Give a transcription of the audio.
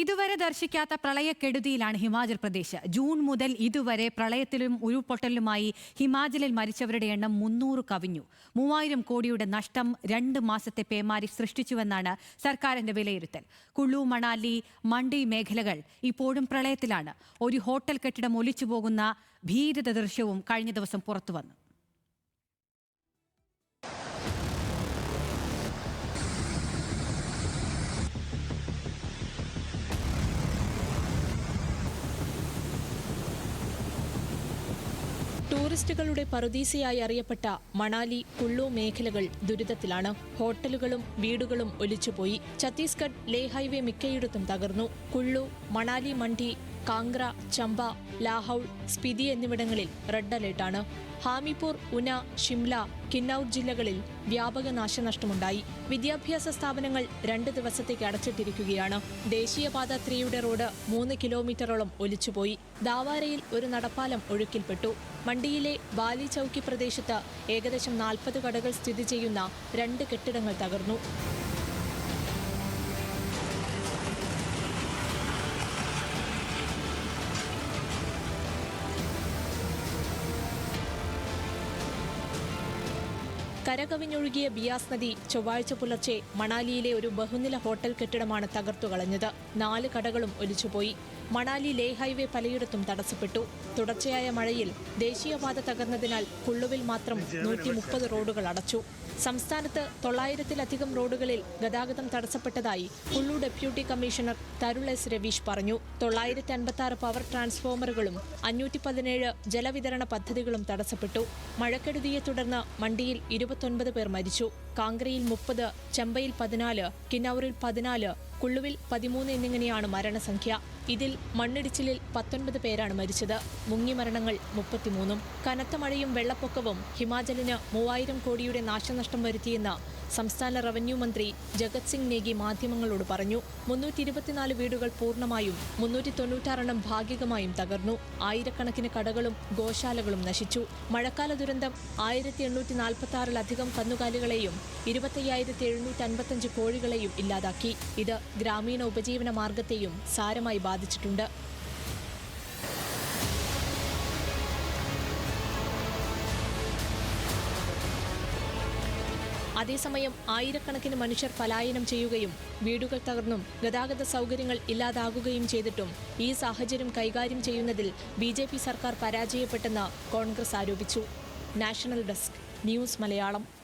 ഇതുവരെ ദർശിക്കാത്ത പ്രളയക്കെടുതിയിലാണ് ഹിമാചൽ പ്രദേശ്. ജൂൺ മുതൽ ഇതുവരെ പ്രളയത്തിലും ഉരുൾപൊട്ടലിലുമായി ഹിമാചലിൽ മരിച്ചവരുടെ എണ്ണം മുന്നൂറ് കവിഞ്ഞു. മൂവായിരം കോടിയുടെ നഷ്ടം രണ്ട് മാസത്തെ പേമാരി സൃഷ്ടിച്ചുവെന്നാണ് സർക്കാരിന്റെ വിലയിരുത്തൽ. കുള്ളു മണാലി മണ്ടി മേഖലകൾ ഇപ്പോഴും പ്രളയത്തിലാണ്. ഒരു ഹോട്ടൽ കെട്ടിടം ഒലിച്ചുപോകുന്ന ഭീരത ദൃശ്യവും കഴിഞ്ഞ ദിവസം പുറത്തുവന്നു. ടൂറിസ്റ്റുകളുടെ പറുദീസയായി അറിയപ്പെട്ട മണാലി കുള്ളു മേഖലകൾ ദുരിതത്തിലാണ്. ഹോട്ടലുകളും വീടുകളും ഒലിച്ചുപോയി. ഛത്തീസ്ഗഡ് ലേ ഹൈവേ മിക്കയിടത്തും തകർന്നു. കുള്ളു മണാലി മണ്ഡി കാങ്ക്ര ചമ്പ ലാഹൌൾ സ്പിതി എന്നിവിടങ്ങളിൽ റെഡ് അലേർട്ടാണ്. ഹാമിപൂർ ഉന ഷിംല കിന്നൌർ ജില്ലകളിൽ വ്യാപക നാശനഷ്ടമുണ്ടായി. വിദ്യാഭ്യാസ സ്ഥാപനങ്ങൾ രണ്ട് ദിവസത്തേക്ക് അടച്ചിട്ടിരിക്കുകയാണ്. ദേശീയപാത ത്രീയുടെ റോഡ് മൂന്ന് കിലോമീറ്ററോളം ഒലിച്ചുപോയി. ദാവാരയിൽ ഒരു നടപ്പാലം ഒഴുക്കിൽപ്പെട്ടു. മണ്ടിയിലെ ബാലി ചൌക്കി പ്രദേശത്ത് ഏകദേശം നാൽപ്പത് കടകൾ സ്ഥിതി ചെയ്യുന്ന രണ്ട് കെട്ടിടങ്ങൾ തകർന്നു. കരകവിഞ്ഞൊഴുകിയ ബിയാസ് നദി ചൊവ്വാഴ്ച പുലർച്ചെ മണാലിയിലെ ഒരു ബഹുനില ഹോട്ടൽ കെട്ടിടമാണ് തകർത്തു കളഞ്ഞത് നാല് കടകളും ഒലിച്ചുപോയി. മണാലി ലേ ഹൈവേ പലയിടത്തും തടസ്സപ്പെട്ടു. തുടർച്ചയായ മഴയിൽ ദേശീയപാത തകർന്നതിനാൽ കുള്ളുവിൽ മാത്രം നൂറ്റി മുപ്പത് റോഡുകൾ അടച്ചു. സംസ്ഥാനത്ത് തൊള്ളായിരത്തിലധികം റോഡുകളിൽ ഗതാഗതം തടസ്സപ്പെട്ടതായി Kullu deputy commissioner Torul S Raveesh പറഞ്ഞു. തൊള്ളായിരത്തി അൻപത്തി ആറ് പവർ ട്രാൻസ്ഫോമറുകളും അഞ്ഞൂറ്റി പതിനേഴ് ജലവിതരണ പദ്ധതികളും തടസ്സപ്പെട്ടു. മഴക്കെടുതിയെ തുടർന്ന് മണ്ടിയിൽ ഇരുപത്തൊൻപത് പേർ മരിച്ചു. കാങ്ക്രയിൽ മുപ്പത് ചെമ്പയിൽ പതിനാല് കിന്നൌറിൽ പതിനാല് കുള്ളുവിൽ പതിമൂന്ന് എന്നിങ്ങനെയാണ് മരണസംഖ്യ. ഇതിൽ മണ്ണിടിച്ചിലിൽ പത്തൊൻപത് പേരാണ് മരിച്ചത്. മുങ്ങി മരണങ്ങൾ മുപ്പത്തിമൂന്നും. കനത്ത മഴയും വെള്ളപ്പൊക്കവും ഹിമാചലിന് മൂവായിരം കോടിയുടെ നാശനഷ്ടം വരുത്തിയെന്ന് സംസ്ഥാന റവന്യൂ മന്ത്രി ജഗത് സിംഗ് നേഗി മാധ്യമങ്ങളോട് പറഞ്ഞു. മുന്നൂറ്റി ഇരുപത്തിനാല് വീടുകൾ പൂർണമായും മുന്നൂറ്റി തൊണ്ണൂറ്റാറെണ്ണം ഭാഗികമായും തകർന്നു. ആയിരക്കണക്കിന് കടകളും ഗോശാലകളും നശിച്ചു. മഴക്കാല ദുരന്തം ആയിരത്തി എണ്ണൂറ്റി നാൽപ്പത്തി ആറിലധികം കന്നുകാലികളെയും ഇരുപത്തയ്യായിരത്തി എഴുന്നൂറ്റി അൻപത്തഞ്ച് കോഴികളെയും ഇല്ലാതാക്കി. ഇത് ഗ്രാമീണ ഉപജീവന മാർഗത്തെയും സാരമായി ബാധിച്ചിട്ടുണ്ട്. അതേസമയം ആയിരക്കണക്കിന് മനുഷ്യർ പലായനം ചെയ്യുകയും വീടുകൾ തകർന്നും ഗതാഗത സൗകര്യങ്ങൾ ഇല്ലാതാകുകയും ചെയ്തിട്ടും ഈ സാഹചര്യം കൈകാര്യം ചെയ്യുന്നതിൽ ബി സർക്കാർ പരാജയപ്പെട്ടെന്ന് കോൺഗ്രസ് ആരോപിച്ചു. National desk news Malayalam.